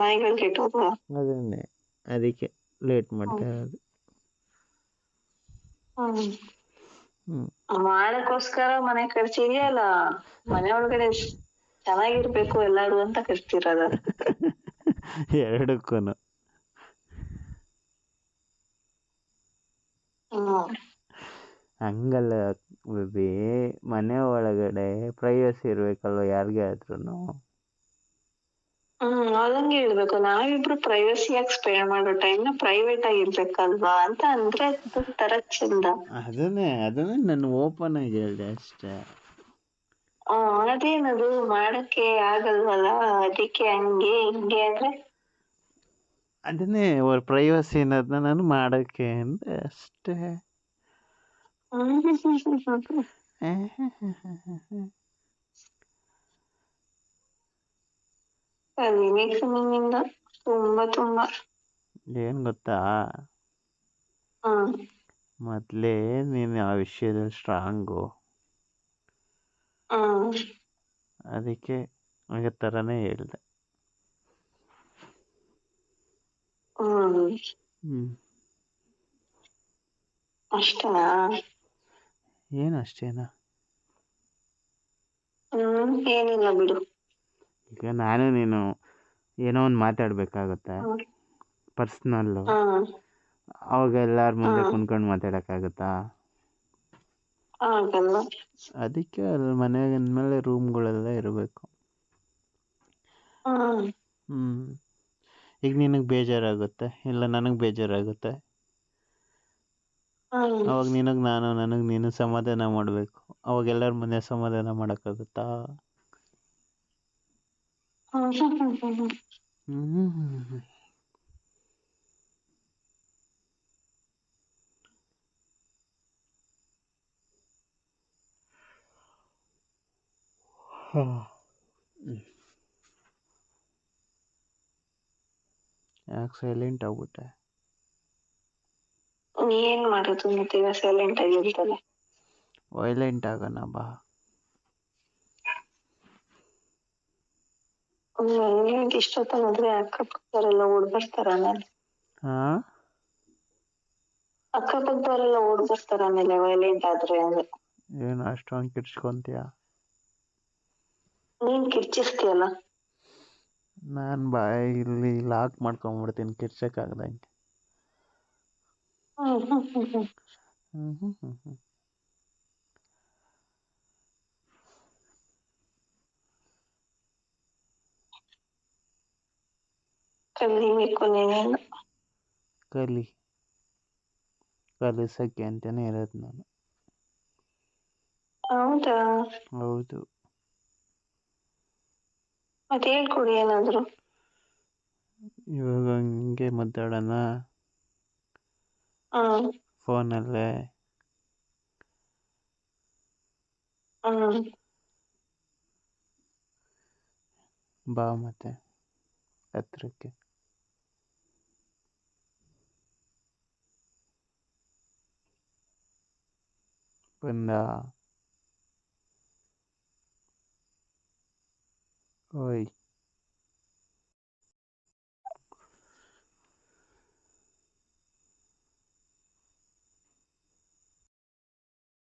ನಾಯಿಗಳು ಕೆಟ್ಟೋದ್ವಾ ಅದನ್ನೇ. ಅದಕ್ಕೆ ಲೇಟ್ ಮಾಡ್ತಾ ಇರೋದು. ಮಾಡಕ್ಕೋಸ್ಕರ ಮನೆ ಇದೆಯಲ್ಲ ಮನೆ ಒಳಗಡೆ ಚೆನ್ನಾಗಿರ್ಬೇಕು ಎಲ್ಲಾರು ಅಂತ ಕರ್ತಿರೋದ ಎರಡಕ್ಕೂನು. ಹಂಗಲ್ಲ ಬೇಬಿ ಮನೆ ಒಳಗಡೆ ಪ್ರೈವಸಿ ಇರ್ಬೇಕಲ್ವ ಯಾರಿಗೇ ಆದ್ರೂ ಹ್ಮ್ ಅದಂಗೆ ಹೇಳ್ಬೇಕು. ನಾವಿಬ್ರು ಪ್ರೈವಸಿ ಆಗಿ ಸ್ಪೆಂಡ್ ಮಾಡೋ ಟೈಮ್ನ ಪ್ರೈವೇಟ್ ಆಗಿರ್ಬೇಕಲ್ವಾ ಅಂತ ಅಂದ್ರೆ ತರ ಚಂದ. ಅದನ್ನೇ ಅದನ್ನೇ ನಾನು ಓಪನ್ ಆಗಿ ಹೇಳಿದೆ ಅಷ್ಟೇ. ಅದೇನದು ಮಾಡಕ್ಕೆ ಆಗಲ್ವಲ್ಲ? ಅದಕ್ಕೆ ಹಂಗೆ ಹಿಂಗೆ ಅಂದ್ರೆ? ಅದನ್ನೇ ಅವ್ರ ಪ್ರೈವಸಿ ಅನ್ನೋದನ್ನ ನಾನು ಮಾಡಕ್ಕೆ ಅಂದೆ ಅಷ್ಟೇ. ತುಂಬಾ ತುಂಬಾ ಏನ್ ಗೊತ್ತಾ ಹಾ ಮೊದಲೇ ನೀನು ಆ ವಿಷಯದಲ್ಲಿ ಸ್ಟ್ರಾಂಗು ಅದಕ್ಕೆ ಅದೇ ಥರನೇ ಹೇಳಿದೆ. ಅಷ್ಟನಾ? ಏನು ಅಷ್ಟೇನಾ? ಏನಿಲ್ಲ ಬಿಡು. ಈಗ ನಾನು ನೀನು ಏನೋ ಒಂದು ಮಾತಾಡಬೇಕಾಗುತ್ತೆ. ಪರ್ಸ್ನಲ್ ಪರ್ಸ್ನಲ್ಲು ಅವಾಗ ಎಲ್ಲರ ಮುಂದೆ ಹ್ಮ್. ಮಾತಾಡಕ್ಕಾಗತ್ತಾ? ಮಾತಾಡೋಕ್ಕಾಗತ್ತಾ ಆಗಲ್ಲ ಅದಕ್ಕೆ ಅಲ್ಲಿ ಮನೆಗೆ ಅಂದಮೇಲೆ ರೂಮ್ಗಳೆಲ್ಲ ಇರಬೇಕು. ಹ್ಞೂ ಈಗ ನಿನಗೆ ಬೇಜಾರಾಗುತ್ತೆ? ಇಲ್ಲ ನನಗೆ ಬೇಜಾರಾಗುತ್ತೆ? ಅವಾಗ ನಿನಗೆ ನಾನು ನನಗೆ ನೀನು ಸಮಾಧಾನ ಮಾಡಬೇಕು. ಅವಾಗ ಎಲ್ಲರ ಮುಂದೆ ಸಮಾಧಾನ ಮಾಡೋಕ್ಕಾಗುತ್ತಾ? ಹ್ಮ್ ಯಾಕೆ ಸೈಲೆಂಟ್ ಆಗ್ಬಿಟ್ಟೆ? ಏನ್ ಮಾಡೋದು ಮತ್ತೆ ಈಗ ಸೈಲೆಂಟ್ ಆಗಿರ್ತದೆ ವೈಲೆಂಟ್ ಆಗೋಣ ಬಾ. ಹ್ಮ್ ಅಂದ್ರೆ ಅಕ್ಕಪಕ್ಕದವರೆಲ್ಲ ಓಡ್ ಹಾ? ಅಕ್ಕಪಕ್ಕದವರೆಲ್ಲ ಓಡ್ ಬರ್ತಾರ ಆಮೇಲೆ ವೈಲೆಂಟ್ ಆದ್ರೆ ಅಂದ್ರೆ. ಏನು ಅಷ್ಟೊಂದು ಕಿರ್ಚ್ಕೊಂತೀಯ? ನೀನ್ ಕಿರ್ಚಿಸ್ತೀಯಲ್ಲ? ನಾನು ಬಾಯ್ ಇಲ್ಲಿ ಲಾಕ್ ಮಾಡ್ಕೊಂಬಿಡ್ತೀನಿ ಕಿರ್ಚಕ್ಕಾಗ್ದಂಗೆ. ಹ್ಮ್ ಹ್ಮ್ ಹ್ಮ್ ಹ್ಮ್. ಹ್ಞೂ ಹ್ಞೂ ಹ್ಞೂ ನೀನೇನು ಕಲಿ. ಕಲಿಸಕ್ಕೆ ಅಂತಾನೆ ಇರೋದು ನಾನು. ಹೌದಾ? ಹೌದು. ಮತ್ತೆ ಹೇಳ್ಕೊಡಿ ಏನಾದ್ರು. ಇವಾಗ ಹಂಗೆ ಮುದ್ದಾಡೋಣ ಹ್ಮ್ ಫೋನಲ್ಲೇ. ಹ್ಮ್ ಬಾ ಮತ್ತೆ ಹತ್ರಕ್ಕೆ. până oi.